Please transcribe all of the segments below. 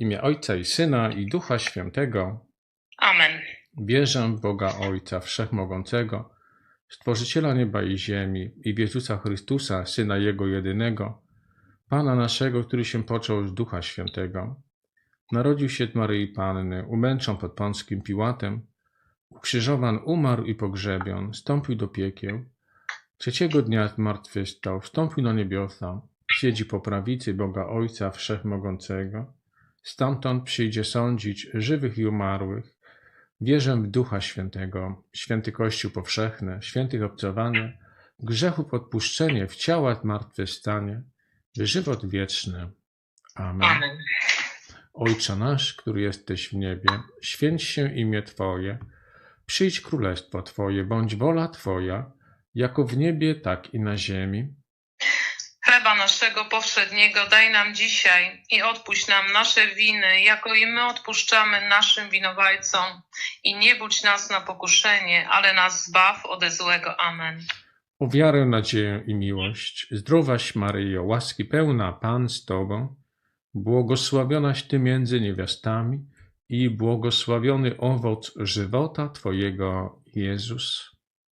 imię Ojca i Syna i Ducha Świętego. Amen. Wierzę w Boga Ojca Wszechmogącego, Stworzyciela nieba i ziemi i w Jezusa Chrystusa, Syna Jego jedynego, Pana naszego, który się począł z Ducha Świętego. Narodził się od Maryi Panny, umęczon pod Pąckim Piłatem, ukrzyżowan, umarł i pogrzebion, stąpił do piekieł, trzeciego dnia zmartwychwstał, wstąpił na niebiosa, siedzi po prawicy Boga Ojca Wszechmogącego, stamtąd przyjdzie sądzić żywych i umarłych. Wierzę w Ducha Świętego, święty Kościół powszechny, świętych obcowanie, grzechów odpuszczenie, w ciała zmartwychwstanie, w żywot wieczny. Amen. Amen. Ojcze nasz, który jesteś w niebie, święć się imię Twoje, przyjdź królestwo Twoje, bądź wola Twoja, jako w niebie, tak i na ziemi. Chleba naszego powszedniego daj nam dzisiaj i odpuść nam nasze winy, jako i my odpuszczamy naszym winowajcom. I nie budź nas na pokuszenie, ale nas zbaw ode złego. Amen. O wiarę, nadzieję i miłość, zdrowaś Maryjo, łaski pełna, Pan z Tobą, błogosławionaś Ty między niewiastami i błogosławiony owoc żywota Twojego, Jezus.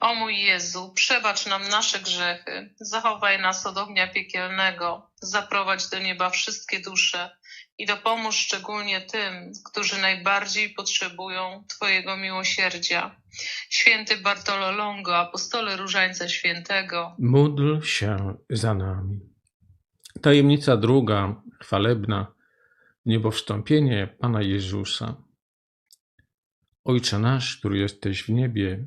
O mój Jezu, przebacz nam nasze grzechy, zachowaj nas od ognia piekielnego, zaprowadź do nieba wszystkie dusze i dopomóż szczególnie tym, którzy najbardziej potrzebują Twojego miłosierdzia. Święty Bartolo Longo, apostole Różańca Świętego, Módl się za nami. Tajemnica druga, chwalebna, niebowstąpienie Pana Jezusa. Ojcze nasz, który jesteś w niebie,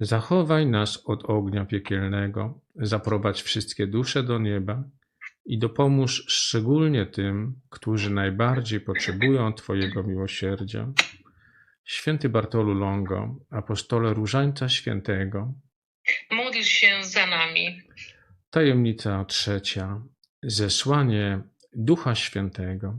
zachowaj nas od ognia piekielnego, zaprowadź wszystkie dusze do nieba i dopomóż szczególnie tym, którzy najbardziej potrzebują Twojego miłosierdzia. Święty Bartolu Longo, apostole Różańca Świętego, Módl się za nami. tajemnica trzecia, zesłanie Ducha Świętego.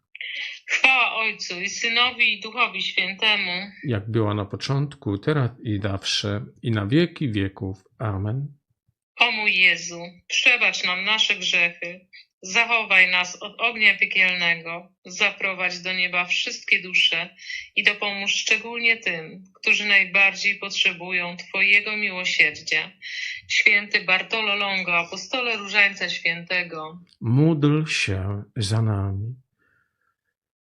Chwała Ojcu i Synowi i Duchowi Świętemu, Jak była na początku, teraz i zawsze, i na wieki wieków. Amen. o mój Jezu, przebacz nam nasze grzechy, Zachowaj nas od ognia piekielnego, zaprowadź do nieba wszystkie dusze i dopomóż szczególnie tym, którzy najbardziej potrzebują Twojego miłosierdzia. Święty Bartolo Longo, apostole Różańca Świętego, Módl się za nami.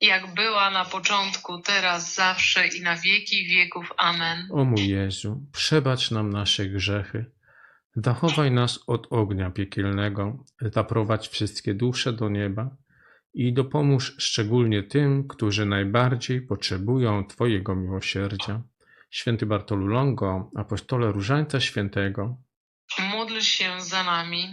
Jak była na początku, teraz, zawsze i na wieki wieków. Amen. O mój Jezu, przebacz nam nasze grzechy, zachowaj nas od ognia piekielnego, zaprowadź wszystkie dusze do nieba i dopomóż szczególnie tym, którzy najbardziej potrzebują Twojego miłosierdzia. Święty Bartolu Longo, apostole Różańca Świętego, Módl się za nami.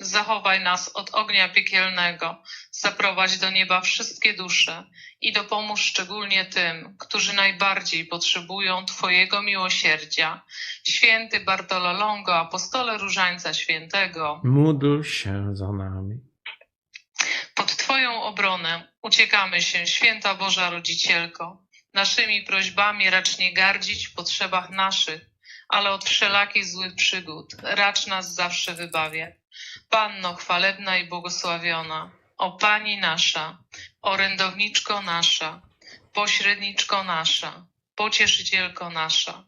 zachowaj nas od ognia piekielnego, zaprowadź do nieba wszystkie dusze i dopomóż szczególnie tym, którzy najbardziej potrzebują Twojego miłosierdzia. Święty Bartolo Longo, apostole Różańca Świętego, Módl się za nami. pod Twoją obronę uciekamy się, Święta Boża Rodzicielko. Naszymi prośbami racz nie gardzić w potrzebach naszych, ale od wszelakich złych przygód racz nas zawsze wybawiać. Panno chwalebna i błogosławiona, o Pani nasza, orędowniczko nasza, pośredniczko nasza, pocieszycielko nasza,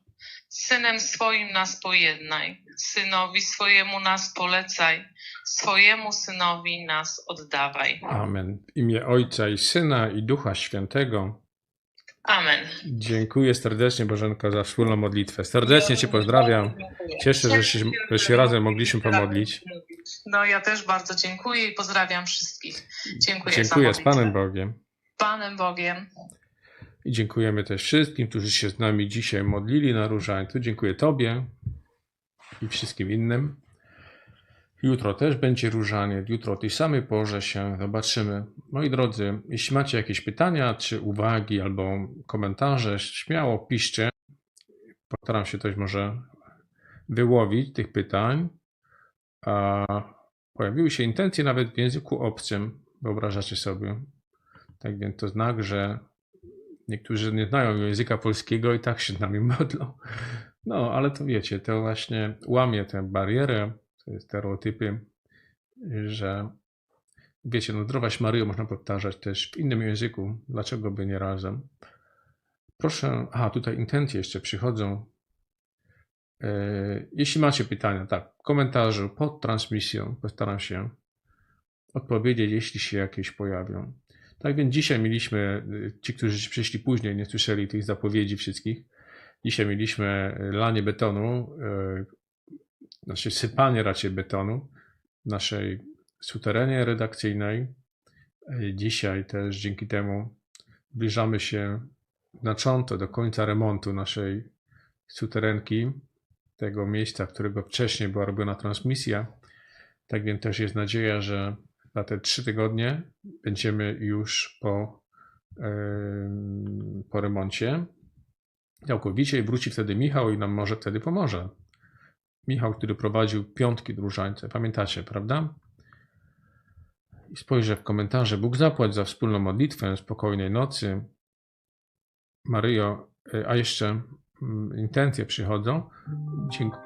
synem swoim nas pojednaj, synowi swojemu nas polecaj, swojemu synowi nas oddawaj. Amen. W imię Ojca i Syna i Ducha Świętego. Amen. Dziękuję serdecznie Bożenko za wspólną modlitwę. Serdecznie Cię pozdrawiam. Cieszę, że się, że się razem mogliśmy pomodlić. No ja też bardzo dziękuję i pozdrawiam wszystkich. Dziękuję, Dziękuję za z Panem. Bogiem. Panem Bogiem. I dziękujemy też wszystkim, którzy się z nami dzisiaj modlili na różańcu. Dziękuję Tobie. i wszystkim innym. Jutro też będzie różaniec, jutro o tej samej porze się zobaczymy. Moi drodzy, jeśli macie jakieś pytania, czy uwagi, albo komentarze, śmiało piszcie. Postaram się coś może wyłowić tych pytań. A pojawiły się intencje nawet w języku obcym, wyobrażacie sobie. Tak więc to znak, że niektórzy nie znają języka polskiego i tak się z nami modlą. No, ale to wiecie, to właśnie łamie tę barierę, stereotypy, że wiecie, no zdrowaś Maryjo można powtarzać też w innym języku, dlaczego by nie razem. Proszę, aha, tutaj intencje jeszcze przychodzą. E, Jeśli macie pytania, tak, w komentarzu pod transmisją postaram się odpowiedzieć, jeśli się jakieś pojawią. Tak więc dzisiaj mieliśmy, y, ci, którzy przyszli później, nie słyszeli tych zapowiedzi wszystkich. Dzisiaj mieliśmy y, lanie betonu, y, znaczy sypanie raczej betonu naszej suterenie redakcyjnej. Y, Dzisiaj też dzięki temu zbliżamy się znacząco do końca remontu naszej suterenki, tego miejsca, którego wcześniej była robiona transmisja. Tak więc też jest nadzieja, że na te trzy tygodnie będziemy już po, em, po remoncie całkowicie i wróci wtedy Michał i nam może wtedy pomoże. Michał, który prowadził piątki różańce. Pamiętacie, prawda? I spojrzę w komentarze. Bóg zapłać za wspólną modlitwę, spokojnej nocy. Maryjo, y, a jeszcze mm, intencje przychodzą. Dziękuję.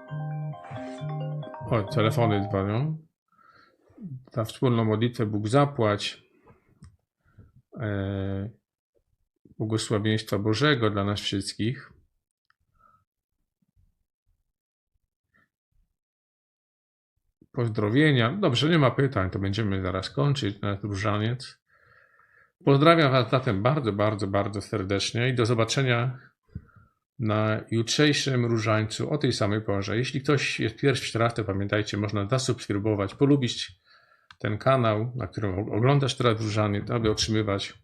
O, telefony dzwonią za wspólną modlitwę Bóg zapłać. E, Błogosławieństwa Bożego dla nas wszystkich. Pozdrowienia. Dobrze, nie ma pytań, to będziemy zaraz kończyć na różaniec. Pozdrawiam Was zatem bardzo, bardzo, bardzo serdecznie i do zobaczenia na jutrzejszym różańcu o tej samej porze. Jeśli ktoś jest pierwszy raz, to pamiętajcie, można zasubskrybować, polubić ten kanał, na którym oglądasz teraz różaniec, aby otrzymywać w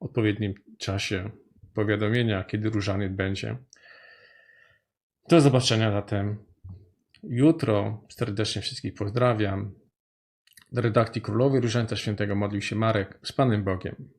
odpowiednim czasie powiadomienia, kiedy różaniec będzie. Do zobaczenia zatem jutro. Serdecznie wszystkich pozdrawiam. Do redakcji Królowej Różańca Świętego modlił się Marek z Panem Bogiem.